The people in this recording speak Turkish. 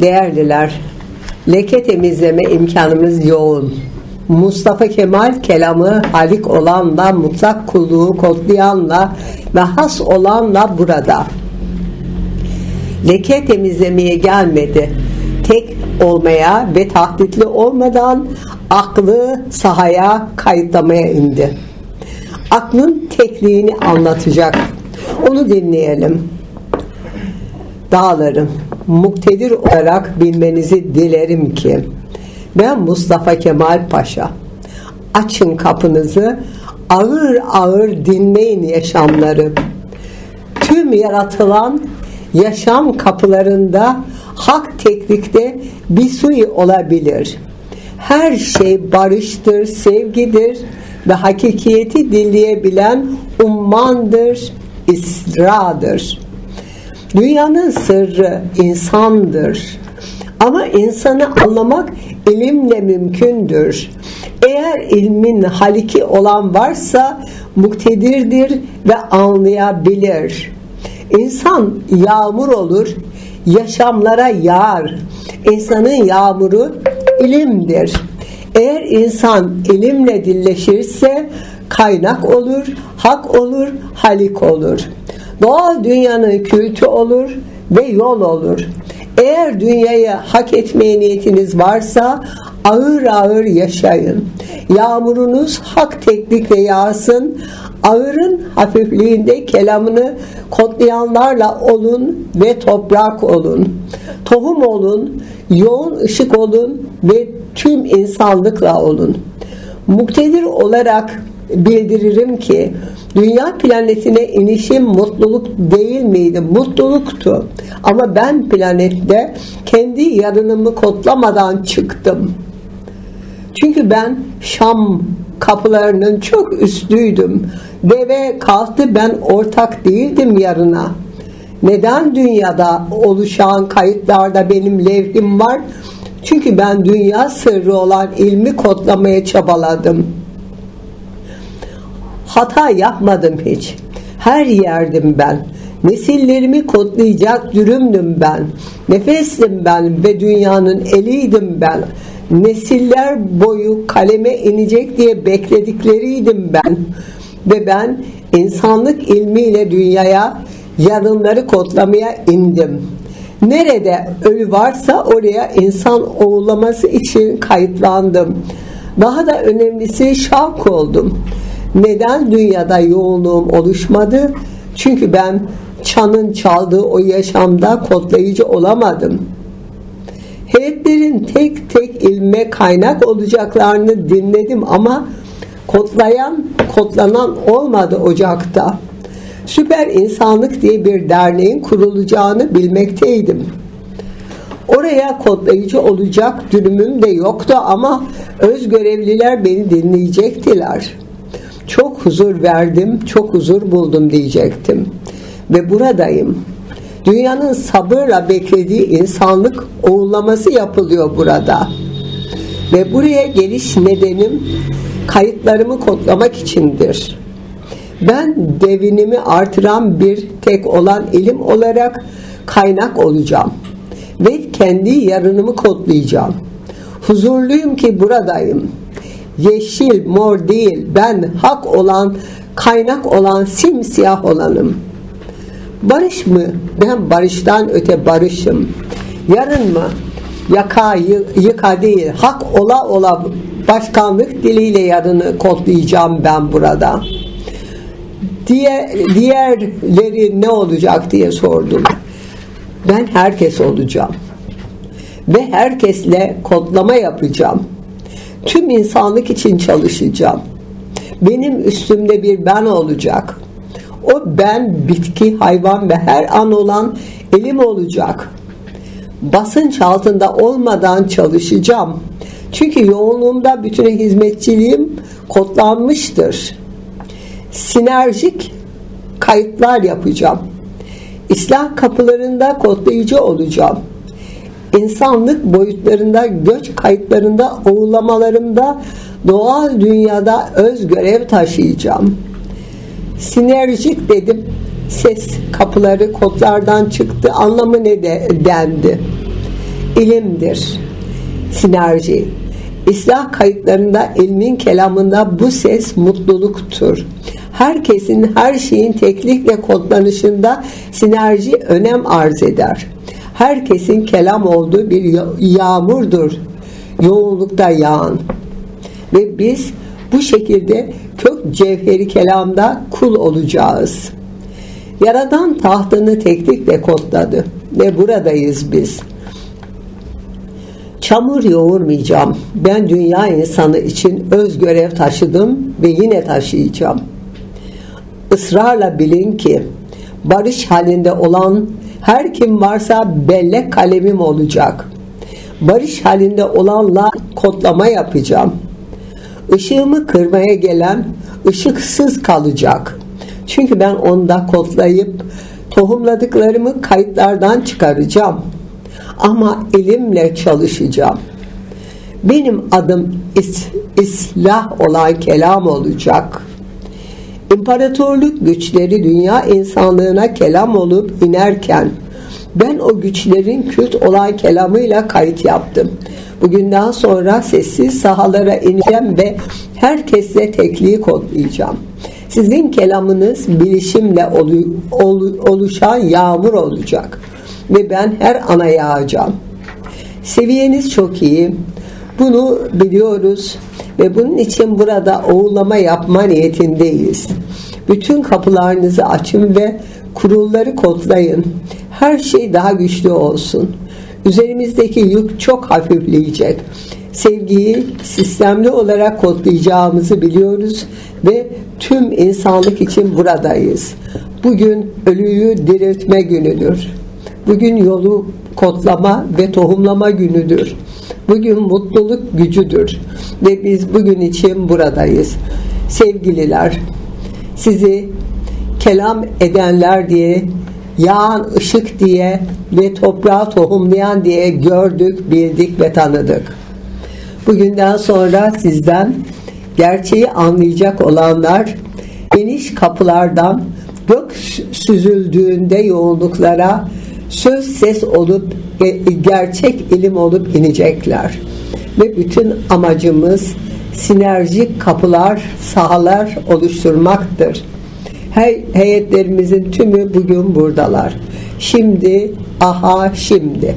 Değerliler, leke temizleme imkanımız yoğun. Mustafa Kemal kelamı halik olanla, mutlak kulluğu kodlayanla ve has olanla burada. Leke temizlemeye gelmedi. Tek olmaya ve tahditli olmadan aklı sahaya kayıtlamaya indi. Aklın tekliğini anlatacak. Onu dinleyelim dağlarım muktedir olarak bilmenizi dilerim ki ben Mustafa Kemal Paşa açın kapınızı ağır ağır dinleyin yaşamları. Tüm yaratılan yaşam kapılarında hak teklikte bir suyu olabilir. Her şey barıştır sevgidir ve hakikiyeti dinleyebilen ummandır isradır Dünyanın sırrı insandır. Ama insanı anlamak ilimle mümkündür. Eğer ilmin haliki olan varsa muktedirdir ve anlayabilir. İnsan yağmur olur, yaşamlara yağar. İnsanın yağmuru ilimdir. Eğer insan ilimle dilleşirse kaynak olur, hak olur, halik olur. Doğal dünyanın kültü olur ve yol olur. Eğer dünyayı hak etmeye niyetiniz varsa ağır ağır yaşayın. Yağmurunuz hak teknikle yağsın. Ağırın hafifliğinde kelamını kodlayanlarla olun ve toprak olun. Tohum olun, yoğun ışık olun ve tüm insanlıkla olun. Muktedir olarak bildiririm ki dünya planetine inişim mutluluk değil miydi? Mutluluktu. Ama ben planette kendi yarınımı kodlamadan çıktım. Çünkü ben Şam kapılarının çok üstüydüm. Deve kalktı ben ortak değildim yarına. Neden dünyada oluşan kayıtlarda benim levhim var? Çünkü ben dünya sırrı olan ilmi kodlamaya çabaladım. Hata yapmadım hiç. Her yerdim ben. Nesillerimi kodlayacak dürümdüm ben. Nefestim ben ve dünyanın eliydim ben. Nesiller boyu kaleme inecek diye bekledikleriydim ben. Ve ben insanlık ilmiyle dünyaya yarınları kodlamaya indim. Nerede ölü varsa oraya insan oğulaması için kayıtlandım. Daha da önemlisi şavk oldum. Neden dünyada yoğunluğum oluşmadı? Çünkü ben çanın çaldığı o yaşamda kodlayıcı olamadım. Heyetlerin tek tek ilme kaynak olacaklarını dinledim ama kodlayan, kodlanan olmadı ocakta. Süper insanlık diye bir derneğin kurulacağını bilmekteydim. Oraya kodlayıcı olacak dürümüm de yoktu ama öz görevliler beni dinleyecektiler. Çok huzur verdim, çok huzur buldum diyecektim. Ve buradayım. Dünyanın sabırla beklediği insanlık oğullaması yapılıyor burada. Ve buraya geliş nedenim kayıtlarımı kodlamak içindir. Ben devinimi artıran bir tek olan ilim olarak kaynak olacağım. Ve kendi yarınımı kodlayacağım. Huzurluyum ki buradayım. Yeşil, mor değil, ben hak olan, kaynak olan, simsiyah olanım. Barış mı? Ben barıştan öte barışım. Yarın mı? Yaka, yıka değil, hak ola ola başkanlık diliyle yarını kodlayacağım ben burada. Diğer, diğerleri ne olacak diye sordum. Ben herkes olacağım. Ve herkesle kodlama yapacağım. Tüm insanlık için çalışacağım. Benim üstümde bir ben olacak. O ben bitki, hayvan ve her an olan elim olacak. Basınç altında olmadan çalışacağım. Çünkü yoğunluğumda bütün hizmetçiliğim kodlanmıştır. Sinerjik kayıtlar yapacağım. İslah kapılarında kodlayıcı olacağım. İnsanlık boyutlarında, göç kayıtlarında, oğulamalarımda, doğal dünyada öz görev taşıyacağım. Sinerjik dedim. Ses kapıları kodlardan çıktı. Anlamı ne de dendi. ilimdir. Sinerji. İslah kayıtlarında ilmin kelamında bu ses mutluluktur. Herkesin her şeyin teknikle kodlanışında sinerji önem arz eder. Herkesin kelam olduğu bir yağmurdur yoğunlukta yağan. Ve biz bu şekilde kök cevheri kelamda kul olacağız. Yaradan tahtını teknikle kodladı ve buradayız biz. Çamur yoğurmayacağım. Ben dünya insanı için öz görev taşıdım ve yine taşıyacağım. Israrla bilin ki barış halinde olan her kim varsa bellek kalemim olacak. Barış halinde olanla kodlama yapacağım. Işığımı kırmaya gelen ışıksız kalacak. Çünkü ben onda kodlayıp tohumladıklarımı kayıtlardan çıkaracağım. Ama elimle çalışacağım. Benim adım is, islah olan kelam olacak. İmparatorluk güçleri dünya insanlığına kelam olup inerken ben o güçlerin kült olan kelamıyla kayıt yaptım. Bugünden sonra sessiz sahalara ineceğim ve herkesle tekliği kodlayacağım. Sizin kelamınız bilişimle oluşan yağmur olacak ve ben her ana yağacağım. Seviyeniz çok iyi. Bunu biliyoruz ve bunun için burada oğullama yapma niyetindeyiz. Bütün kapılarınızı açın ve kurulları kodlayın. Her şey daha güçlü olsun. Üzerimizdeki yük çok hafifleyecek. Sevgiyi sistemli olarak kodlayacağımızı biliyoruz ve tüm insanlık için buradayız. Bugün ölüyü diriltme günüdür. Bugün yolu kodlama ve tohumlama günüdür. Bugün mutluluk gücüdür ve biz bugün için buradayız. Sevgililer, sizi kelam edenler diye yağan ışık diye ve toprağı tohumlayan diye gördük, bildik ve tanıdık. Bugünden sonra sizden gerçeği anlayacak olanlar geniş kapılardan gök süzüldüğünde yoğunluklara söz ses olup gerçek ilim olup inecekler. Ve bütün amacımız sinerjik kapılar, sahalar oluşturmaktır. Hey, heyetlerimizin tümü bugün buradalar. Şimdi, aha şimdi.